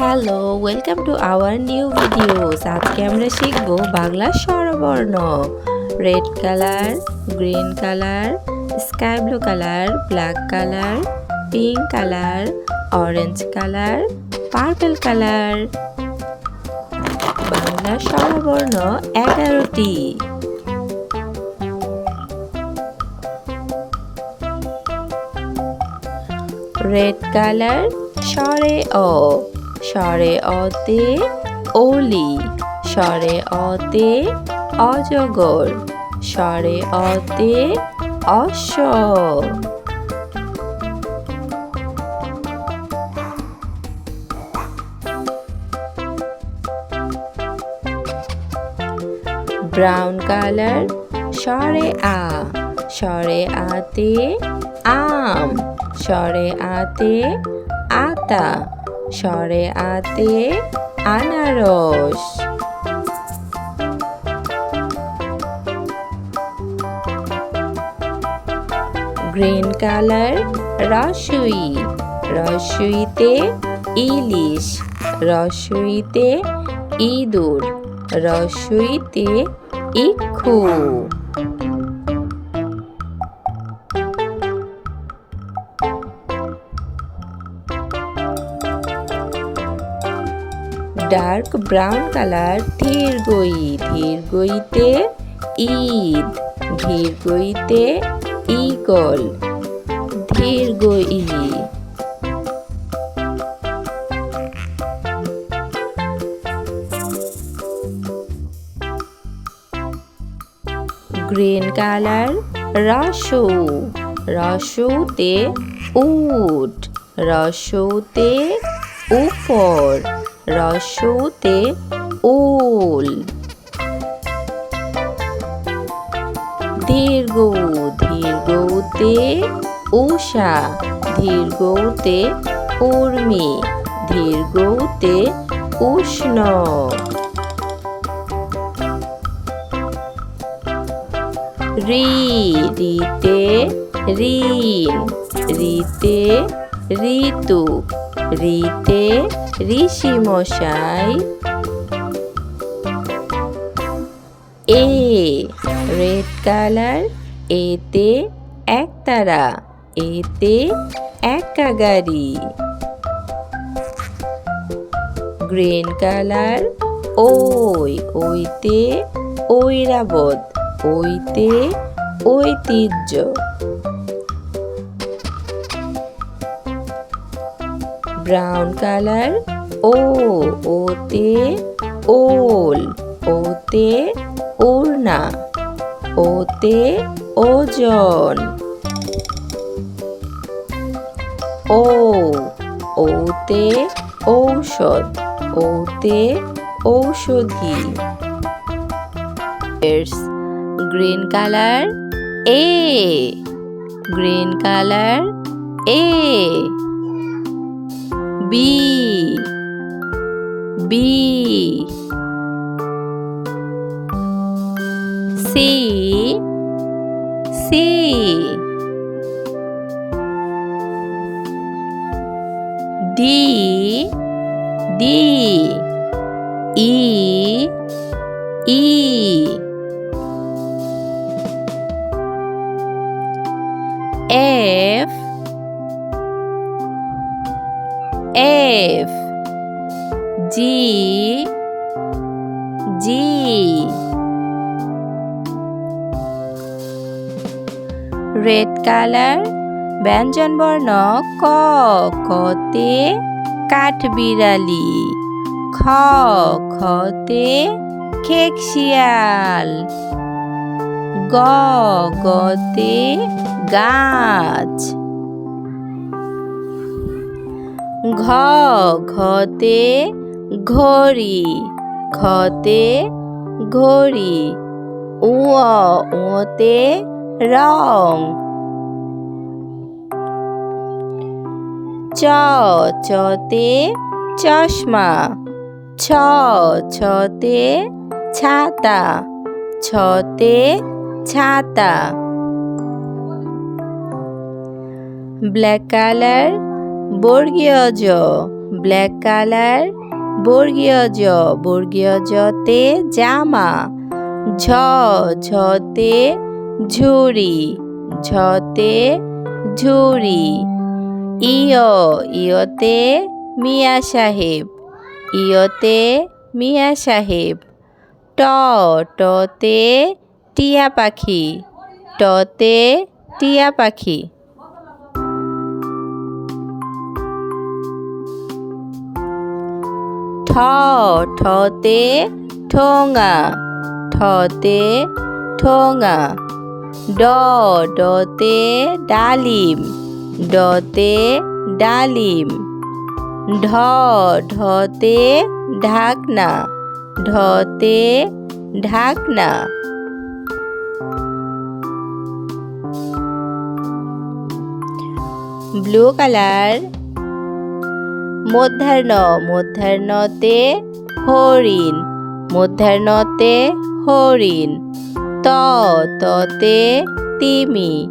Hello welcome to our new videos আজকে আমরা শিখব বাংলা স্বরবর্ণ। Red colour green colour sky blue colour black colour pink colour orange colour purple colour Bangla স্বরবর্ণ এগারোটি। Red colour সরে অ। স্বরে অতে ওলি স্বরে অতে অজগর, স্বরে অতে অশ্ব ব্রাউন কালার সরে আ সরে আতে আম সরে আতে আতা। স্বরে আতে আনারস। গ্রিন কালার রসুই রসুইতে ইলিশ রসুইতে ইঁদুর রসুইতে ইক্ষু। ডার্ক ব্রাউন কালার ধীর গই ধীর গইতে ঈদ ধীর গইতে ইগল ধীর গই গ্রিন কালার রসু, রসুতে উট, রসুতে উপর। রসুতে উল দীর্ঘ দীর্ঘতে ঊষা দীর্ঘতে উর্মি দীর্ঘতে উষ্ণ। রি রিতে ঋণ রিতে ঋতু। রিতে ঋষি মশাই। এ, রেড কালার, এতে একতারা এতে একা গাড়ি। গ্রিন কালার, ওই, ওইতে ঐরাবত, ওইতে ঐতিহ্য। ব্রাউন কালার ও ওতে ওল ওতে ওড়না ওতে ওজন ও ওতে ঔষধ. ওতে ঔষধি. Green colour A green colour A B. B. C. C. D. D. E. E. F. G. G. Red colour ব্যঞ্জন বর্ণ, ক কতে কাঠবিড়ালি, খ, খতে খেকশিয়াল গ, গতে গাছ। ঘ, ঘতে ঘড়ি ঘতে ঘড়ি উয় উতে রং। চ, চতে চশমা, ছ, ছতে ছাতা ছতে ছাতা। ব্ল্যাক কালার বর্গীয় জ ব্ল্যাক কালার বর্গীয় জ বর্গীয় জতে জামা, ঝ, ঝতে ঝুড়ি ঝতে ঝুড়ি, ইয়, ইয়তে মিয়া সাহেব, ইয়তে মিয়া সাহেব, ট, টতে টিয়া পাখি, টতে টিয়া পাখি। ঠতে ঠোঙা ঠতে ঠোঙা। ড, ডতে ডালিম ডতে ডালিম। ঢ, ঢতে ঢাকনা ঢতে ঢাকনা। ব্লু কালার মধ্যাহ্ন, মধ্যাহ্নতে হরিণ মধ্যাহ্নতে হরিণ। ত, ততে তিমি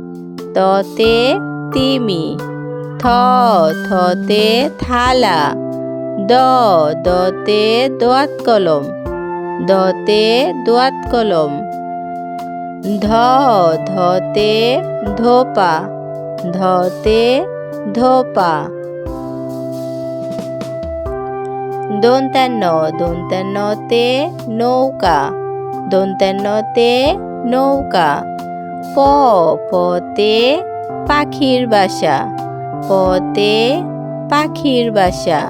ততে তিমি। থ, থতে থালা। দ, দতে দোয়াত কলম দতে দোয়াত কলম ধ, ধতে ধোপা। ধতে ধোপা। দন্তান্ন দন্তান্নতে নৌকা দন্তান্নতে নৌকা। প পতে পাখির বাসা পতে পাখির বাসা।